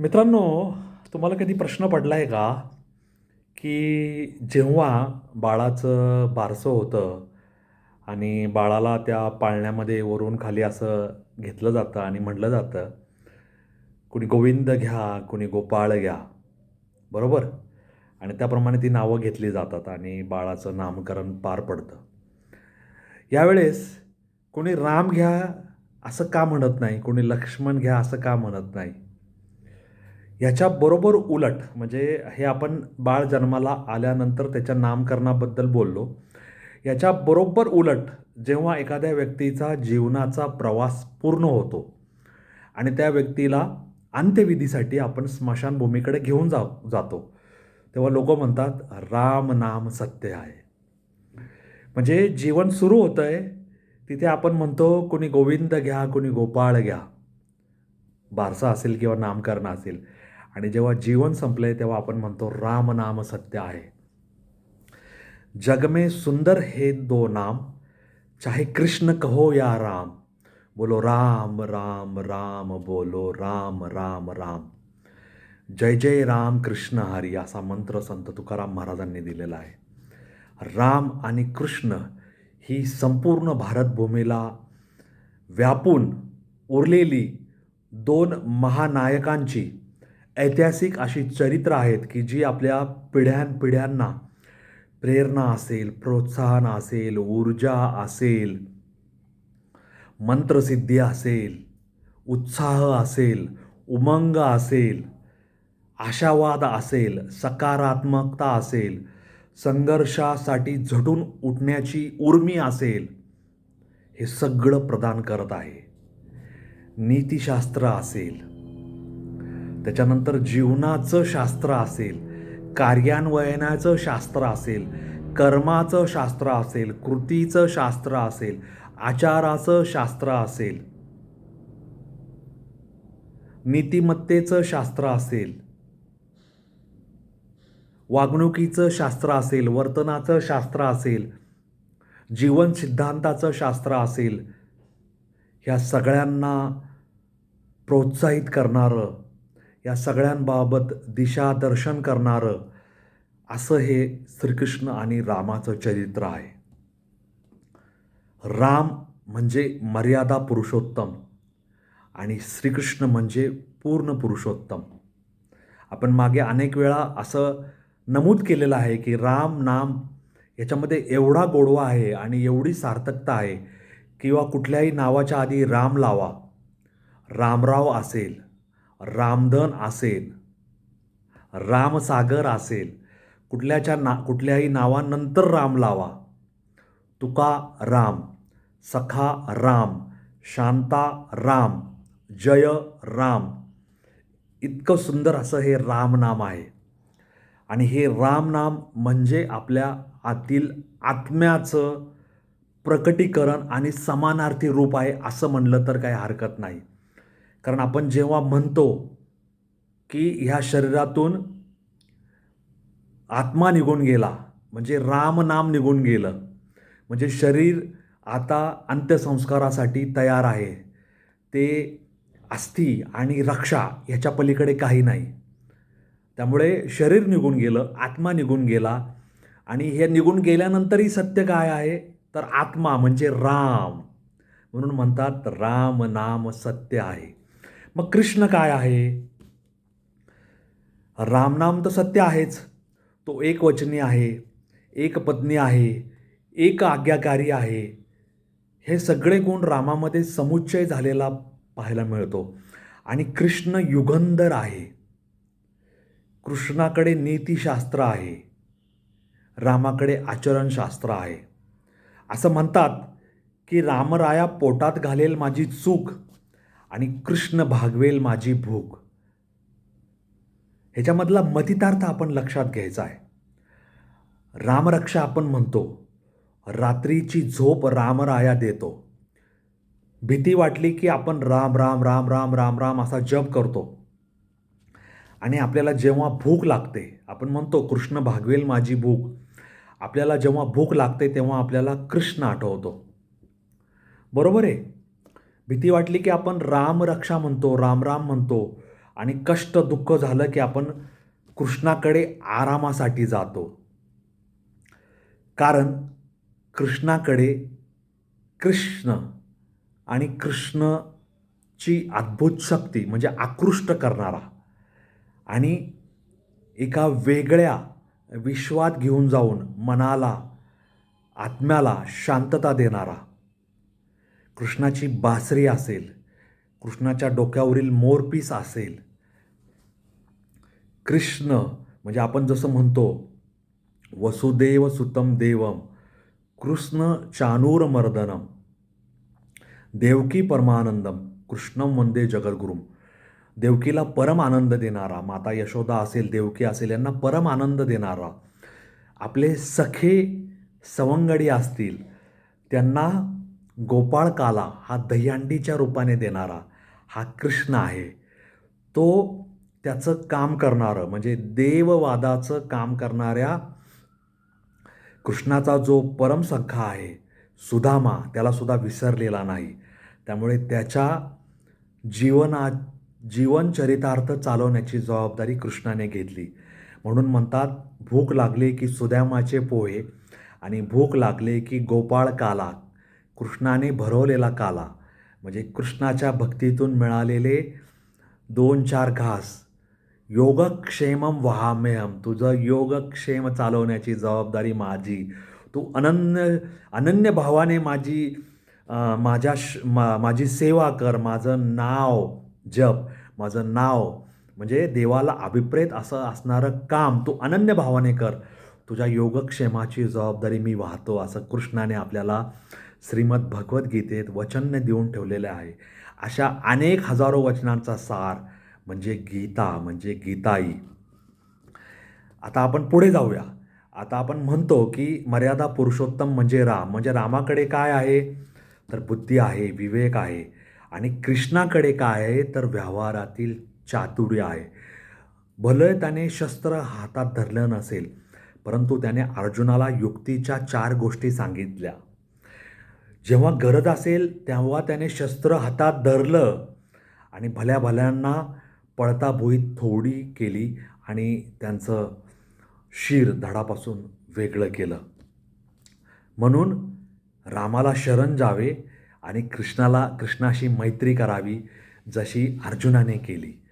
मित्रांनो तुम्हाला कधी प्रश्न पडला आहे का की जेव्हा बाळाचं बारसं होतं आणि बाळाला त्या पाळण्यामध्ये वरून खाली असं घेतलं जातं आणि म्हटलं जातं कुणी गोविंद घ्या कुणी गोपाळ घ्या बरोबर? आणि त्याप्रमाणे ती नावं घेतली जातात आणि बाळाचं नामकरण पार पडतं. यावेळेस कोणी राम घ्या असं का म्हणत नाही? कोणी लक्ष्मण घ्या असं का म्हणत नाही? ह्याच्या बरोबर उलट म्हणजे हे आपण बाळ जन्माला आल्यानंतर त्याच्या नामकरणाबद्दल बोललो. याच्या बरोबर उलट जेव्हा एखाद्या व्यक्तीचा जीवनाचा प्रवास पूर्ण होतो आणि त्या व्यक्तीला अंत्यविधीसाठी आपण स्मशानभूमीकडे घेऊन जा जातो तेव्हा लोक म्हणतात राम नाम सत्य आहे. म्हणजे जीवन सुरू होतं आहे तिथे आपण म्हणतो कोणी गोविंद घ्या कोणी गोपाळ घ्या. बारसा असेल किंवा नामकरण असेल. आणि जेव्हा जीवन संपलंय तेव्हा आपण म्हणतो राम नाम सत्य आहे. जगमे सुंदर हे दो नाम चाहे कृष्ण कहो या राम. बोलो राम राम राम बोलो राम राम राम. जय जय राम कृष्ण हरी असा मंत्र संत तुकाराम महाराजांनी दिलेला आहे. राम आणि कृष्ण ही संपूर्ण भारतभूमीला व्यापून उरलेली दोन महानायकांची ऐतिहासिक अशी चरित्र आहेत की जी आपल्या पिढ्यानपिढ्यांना प्रेरणा असेल प्रोत्साहन असेल ऊर्जा असेल मंत्रसिद्धी असेल उत्साह असेल उमंग असेल आशावाद असेल सकारात्मकता असेल संघर्षासाठी झटून उठण्याची उर्मी असेल हे सगळं प्रदान करत आहे. नीतिशास्त्र असेल त्याच्यानंतर जीवनाचं शास्त्र असेल कार्यान्वयनाचं शास्त्र असेल कर्माचं शास्त्र असेल कृतीचं शास्त्र असेल आचाराचं शास्त्र असेल नीतिमत्तेचं शास्त्र असेल वागणुकीचं शास्त्र असेल वर्तनाचं शास्त्र असेल जीवन सिद्धांताचं शास्त्र असेल ह्या सगळ्यांना प्रोत्साहित करणारं या सगळ्यांबाबत दिशादर्शन करणारं असं हे श्रीकृष्ण आणि रामाचं चरित्र आहे. राम म्हणजे मर्यादा पुरुषोत्तम आणि श्रीकृष्ण म्हणजे पूर्ण पुरुषोत्तम. आपण मागे अनेक वेळा असं नमूद केलेलं आहे की राम नाम याच्यामध्ये एवढा गोडवा आहे आणि एवढी सार्थकता आहे किंवा कुठल्याही नावाच्या आधी राम लावा रामराव असेल रामधन असेल रामसागर असेल कुठल्याच्या ना कुठल्याही नावानंतर राम लावा. तुका राम सखा राम शांता राम जय राम. इतकं सुंदर असं हे रामनाम आहे. आणि हे रामनाम म्हणजे आपल्या आतील आत्म्याचं प्रकटीकरण आणि समानार्थी रूप आहे असं म्हणलं तर काही हरकत नाही. कारण आपण जेव्हा म्हणतो की ह्या शरीरातून आत्मा निघून गेला म्हणजे रामनाम निघून गेलं म्हणजे शरीर आता अंत्यसंस्कारासाठी तयार आहे. ते अस्थी आणि रक्षा ह्याच्या पलीकडे काही नाही. त्यामुळे शरीर निघून गेलं आत्मा निघून गेला आणि हे निघून गेल्यानंतरही सत्य काय आहे? तर आत्मा म्हणजे राम. म्हणून म्हणतात राम नाम सत्य आहे. मग कृष्ण काय आहे? रामनाम तर सत्य आहेच. तो एक वचनी आहे एक पत्नी आहे एक आज्ञाकारी आहे. हे सगळे गुण रामामध्ये समुच्चय झालेला पाहायला मिळतो. आणि कृष्ण युगंधर आहे. कृष्णाकडे नीतिशास्त्र आहे. रामाकडे आचरणशास्त्र आहे. असं म्हणतात की रामराया पोटात घालेल माझी चूक आणि कृष्ण भागवेल माझी भूक. ह्याच्यामधला मतितार्थ आपण लक्षात घ्यायचा आहे. रामरक्षा आपण म्हणतो रात्रीची झोप रामराया देतो. भीती वाटली की आपण राम राम राम राम राम राम असा जप करतो. आणि आपल्याला जेव्हा भूक लागते आपण म्हणतो कृष्ण भागवेल माझी भूक. आपल्याला जेव्हा भूक लागते तेव्हा आपल्याला कृष्ण आठवतो. बरोबर आहे? भीती वाटली की आपण रामरक्षा म्हणतो राम राम म्हणतो आणि कष्ट दुःख झालं की आपण कृष्णाकडे आरामासाठी जातो. कारण कृष्णाकडे कृष्ण आणि कृष्णची अद्भुत शक्ती म्हणजे आकृष्ट करणारा आणि एका वेगळ्या विश्वात घेऊन जाऊन मनाला आत्म्याला शांतता देणारा कृष्णाची बासरी असेल कृष्णाच्या डोक्यावरील मोरपीस असेल कृष्ण म्हणजे आपण जसं म्हणतो वसुदेव सुतम देवम कृष्ण चानूर मर्दनम देवकी परमानंदम कृष्णम वंदे जगद्गुरुम देवकीला परम आनंद देणारा माता यशोदा असेल देवकी असेल यांना परम आनंद देणारा आपले सखे सवंगडी असतील त्यांना गोपाळकाला हा दह्यांडीच्या रूपाने देणारा हा कृष्ण आहे. तो त्याचं काम करणारं म्हणजे देववादाचं काम करणाऱ्या कृष्णाचा जो परमसखा आहे सुदामा त्यालासुद्धा विसरलेला नाही. त्यामुळे त्याच्या जीवना जीवनचरितार्थ चालवण्याची जबाबदारी कृष्णाने घेतली. म्हणून म्हणतात भूक लागली की सुदामाचे पोहे आणि भूक लागले की गोपाळ काला कृष्णाने भरवलेला काला म्हणजे कृष्णाच्या भक्तीतून मिळालेले दोन चार घास. योगक्षेमम वहामेहम तुझं योगक्षेम चालवण्याची जबाबदारी माझी. तू अनन्य अनन्य भावाने माझी माझ्या श मा माझी सेवा कर. माझं नाव जप. माझं नाव म्हणजे देवाला अभिप्रेत असं असणारं काम तू अनन्य भावाने कर. तुझ्या योगक्षेमाची जबाबदारी मी वाहतो असं कृष्णाने आपल्याला श्रीमद भगवद्गीतेत वचन देऊन ठेवलेलं आहे. अशा अनेक हजारो वचनांचा सार म्हणजे गीता म्हणजे गीताई. आता आपण पुढे जाऊया. आता आपण म्हणतो की मर्यादा पुरुषोत्तम म्हणजे राम. म्हणजे रामाकडे काय आहे? तर बुद्धी आहे विवेक आहे. आणि कृष्णाकडे काय आहे? तर व्यवहारातील चातुर्य आहे. भलं त्याने शस्त्र हातात धरलं नसेल परंतु त्याने अर्जुनाला युक्तीच्या चार गोष्टी सांगितल्या. जेव्हा गरज असेल तेव्हा त्याने शस्त्र हातात धरलं आणि भल्या भल्यांना पळता भुईत थोडी केली आणि त्यांचं शिर धडापासून वेगळं केलं. म्हणून रामाला शरण जावे आणि कृष्णाला कृष्णाशी मैत्री करावी जशी अर्जुनाने केली.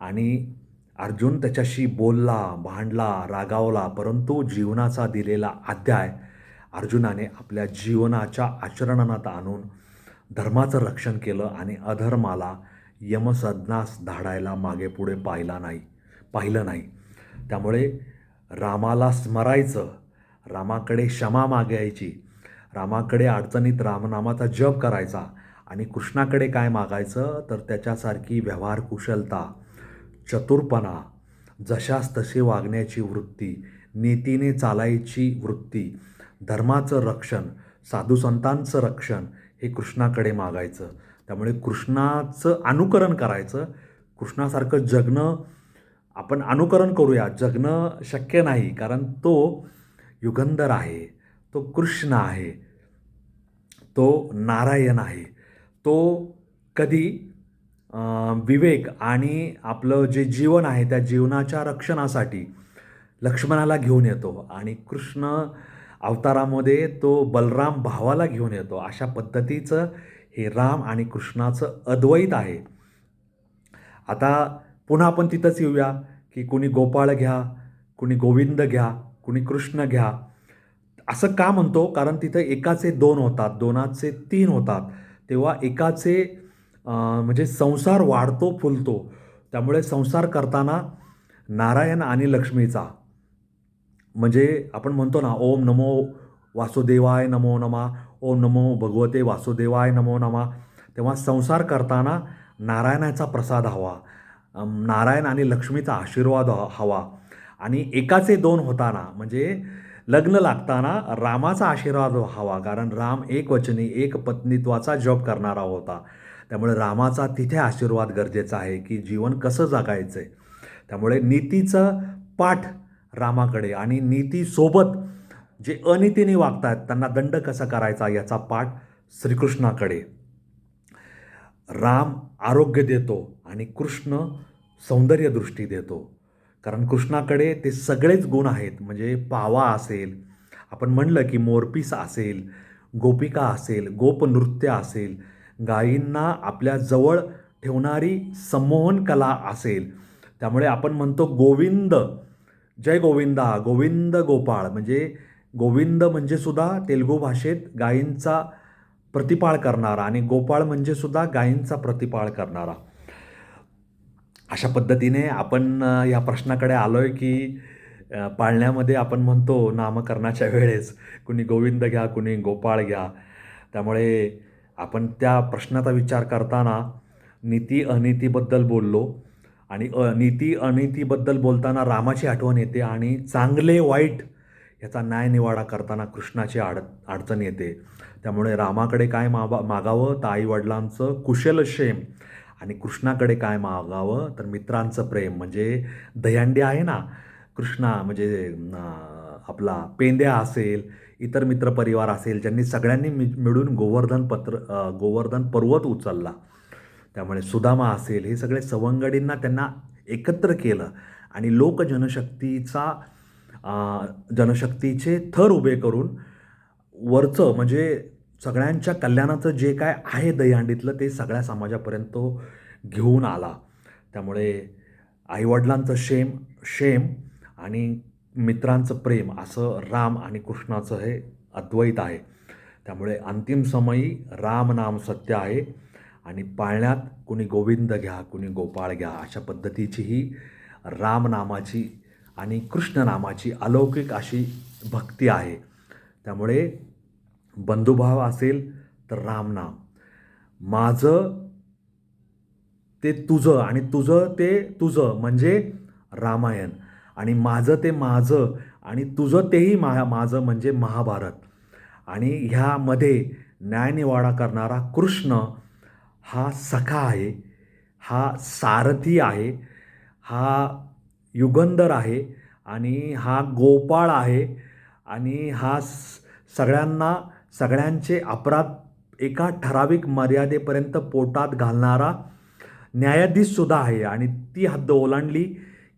आणि अर्जुन त्याच्याशी बोलला भांडला रागावला परंतु जीवनाचा दिलेला अध्याय अर्जुनाने आपल्या जीवनाच्या आचरणात आणून धर्माचं रक्षण केलं आणि अधर्माला यमसदनास धाडायला मागे पुढे पाहिला नाही पाहिलं नाही. त्यामुळे रामाला स्मरायचं रामाकडे क्षमा मागायची रामाकडे अडचणीत रामनामाचा जप करायचा आणि कृष्णाकडे काय मागायचं तर त्याच्यासारखी व्यवहार कुशलता चतुरपणा जशास तसे वागण्याची वृत्ती नीतीने चालायची वृत्ती धर्माचं रक्षण साधुसंतांचं रक्षण हे कृष्णाकडे मागायचं. त्यामुळे कृष्णाचं अनुकरण करायचं. कृष्णासारखं जगणं आपण अनुकरण करूया. जगणं शक्य नाही कारण तो युगंधर आहे तो कृष्ण आहे तो नारायण आहे. तो कधी विवेक आणि आपलं जे जीवन आहे त्या जीवनाच्या रक्षणासाठी लक्ष्मणाला घेऊन येतो आणि कृष्ण अवतारामध्ये तो बलराम भावाला घेऊन येतो. अशा पद्धतीचं हे राम आणि कृष्णाचं अद्वैत आहे. आता पुन्हा आपण तिथंच येऊया की कुणी गोपाळ घ्या कुणी गोविंद घ्या कुणी कृष्ण घ्या. असं का म्हणतो? कारण तिथं एकाचे दोन होतात दोनाचे तीन होतात. तेव्हा एकाचे म्हणजे संसार वाढतो फुलतो. त्यामुळे संसार करताना नारायण आणि लक्ष्मीचा. म्हणजे आपण म्हणतो ना ओम नमो वासुदेवाय नमो नमा ओम नमो भगवते वासुदेवाय नमो नमा तेव्हा संसार करताना नारायणाचा प्रसाद हवा नारायण आणि लक्ष्मीचा आशीर्वाद ह- हवा. आणि एकाचे दोन होताना म्हणजे लग्न लागताना रामाचा आशीर्वाद हवा कारण राम एक वचनी एक पत्नीत्वाचा जॉब करणारा होता. त्यामुळे रामाचा तिथे आशीर्वाद गरजेचा आहे की जीवन कसं जगायचं आहे त्यामुळे नीतीचं पाठ रामाकडे आणि नीतीसोबत जे अनितीने वागतात त्यांना दंड कसा करायचा याचा पाठ श्रीकृष्णाकडे. राम आरोग्य देतो आणि कृष्ण सौंदर्यदृष्टी देतो. कारण कृष्णाकडे ते सगळेच गुण आहेत म्हणजे पावा असेल आपण म्हणलं की मोरपीस असेल गोपिका असेल गोपनृत्य असेल गायींना आपल्या जवळ ठेवणारी संमोहन कला असेल. त्यामुळे आपण म्हणतो गोविंद जय गोविंदा गोविंद गोपाळ. म्हणजे गोविंद म्हणजे सुद्धा तेलुगू भाषेत गायींचा प्रतिपाळ करणारा आणि गोपाळ म्हणजे सुद्धा गायींचा प्रतिपाळ करणारा. अशा पद्धतीने आपण या प्रश्नाकडे आलो आहे की पाळण्यामध्ये आपण म्हणतो नामकरणाच्या वेळेस कुणी गोविंद घ्या कुणी गोपाळ घ्या. त्यामुळे आपण त्या प्रश्नाचा विचार करताना नीती अनितीबद्दल बोललो. आणि नीती अनितीबद्दल बोलताना रामाची आठवण येते आणि चांगले वाईट याचा न्यायनिवाडा करताना कृष्णाची आड अडचण येते. त्यामुळे रामाकडे काय माबा मागावं? तर आईवडिलांचं कुशलक्षेम आणि कृष्णाकडे काय मागावं? तर मित्रांचं प्रेम म्हणजे दहीहंडी आहे ना कृष्णा म्हणजे आपला पेंद्या असेल इतर मित्रपरिवार असेल ज्यांनी सगळ्यांनी मि मिळून गोवर्धन पत्र गोवर्धन पर्वत उचलला. त्यामुळे सुदामा असेल हे सगळे सवंगडींना त्यांना एकत्र केलं आणि लोक जनशक्तीचा जनशक्तीचे थर उभे करून वरचं म्हणजे सगळ्यांच्या कल्याणाचं जे काय आहे दहीहंडीतलं ते सगळ्या समाजापर्यंत तो घेऊन आला. त्यामुळे आईवडिलांचं शेम शेम आणि मित्रांचं प्रेम असं राम आणि कृष्णाचं हे अद्वैत आहे. त्यामुळे अंतिम समयी राम नाम सत्य आहे. आणि पाळण्यात कुणी गोविंद घ्या कुणी गोपाळ घ्या अशा पद्धतीची ही रामनामाची आणि कृष्णनामाची अलौकिक अशी भक्ती आहे. त्यामुळे बंधुभाव असेल तर रामनाम माझं ते तुझं आणि तुझं ते तुझं म्हणजे रामायण. आणि माझं ते माझं आणि तुझं तेही मा माझं म्हणजे महाभारत. आणि ह्यामध्ये न्यायनिवाडा करणारा कृष्ण हा सखा आहे हा सारथी आहे हा युगंधर आहे आणि हा गोपाळ आहे आणि हा स- सगळ्यांना सगळ्यांचे अपराध एका ठराविक मर्यादेपर्यंत पोटात घालणारा न्यायाधीशसुद्धा आहे आणि ती हद्द ओलांडली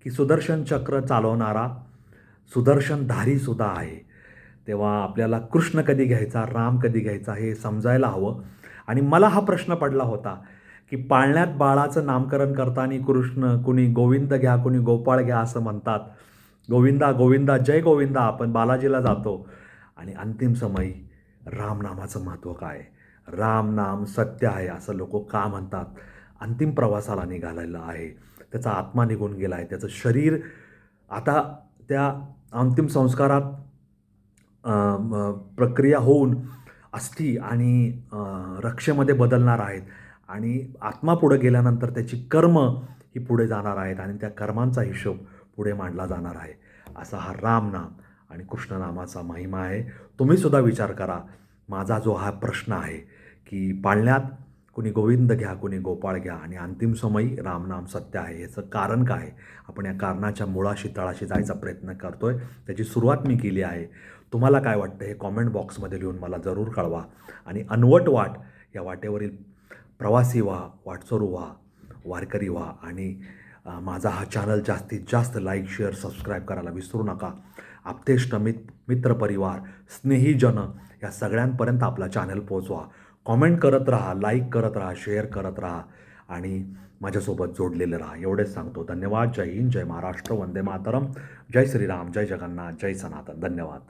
की सुदर्शन चक्र चालवणारा सुदर्शनधारीसुद्धा आहे. तेव्हा आपल्याला कृष्ण कधी घ्यायचा राम कधी घ्यायचा हे समजायला हवं. आणि मला हा प्रश्न पडला होता की पाळण्यात बाळाचं नामकरण करताना कृष्ण कुणी गोविंद घ्या कुणी गोपाळ घ्या असं म्हणतात. गोविंदा गोविंदा जय गोविंदा आपण बालाजीला जातो. आणि अंतिम समयी रामनामाचं महत्त्व काय? राम नाम सत्य आहे असं लोक का म्हणतात? अंतिम प्रवासाला निघालेला आहे. त्याचा आत्मा निघून गेला आहे त्याचं शरीर आता त्या अंतिम संस्कारात प्रक्रिया होऊन अस्थी आणि रक्षेमध्ये बदलणार आहेत. आणि आत्मा पुढे गेल्यानंतर त्याची कर्म ही पुढे जाणार आहेत आणि त्या कर्मांचा हिशोब पुढे मांडला जाणार आहे. असा हा रामनाम आणि कृष्णनामाचा महिमा आहे. तुम्हीसुद्धा विचार करा माझा जो हा प्रश्न आहे की पाळण्यात कुणी गोविंद घ्या कुणी गोपाळ घ्या आणि अंतिम समयी रामनाम सत्य आहे याचं कारण काय? आहे? आपण या कारणाच्या मुळाशी तळाशी जायचा प्रयत्न करतोय. त्याची सुरुवात मी केली आहे. तुम्हाला काय वाटतं हे कॉमेंट बॉक्समध्ये लिहून मला जरूर कळवा. आणि अनवट वाट या वाटेवरील प्रवासी व्हा वाटसरू व्हा वारकरी व्हा आणि माझा हा चॅनल जास्तीत जास्त लाईक शेअर सबस्क्राईब करायला विसरू नका. आपतेष्ट मित मित्रपरिवार स्नेहीजन या सगळ्यांपर्यंत आपला चॅनल पोचवा कॉमेंट करत राहा लाईक करत राहा शेअर करत राहा आणि माझ्यासोबत जोडलेले राहा. एवढेच सांगतो. धन्यवाद. जय हिंद. जय महाराष्ट्र. वंदे मातरम. जय श्रीराम. जय जगन्नाथ. जय सनातन. धन्यवाद.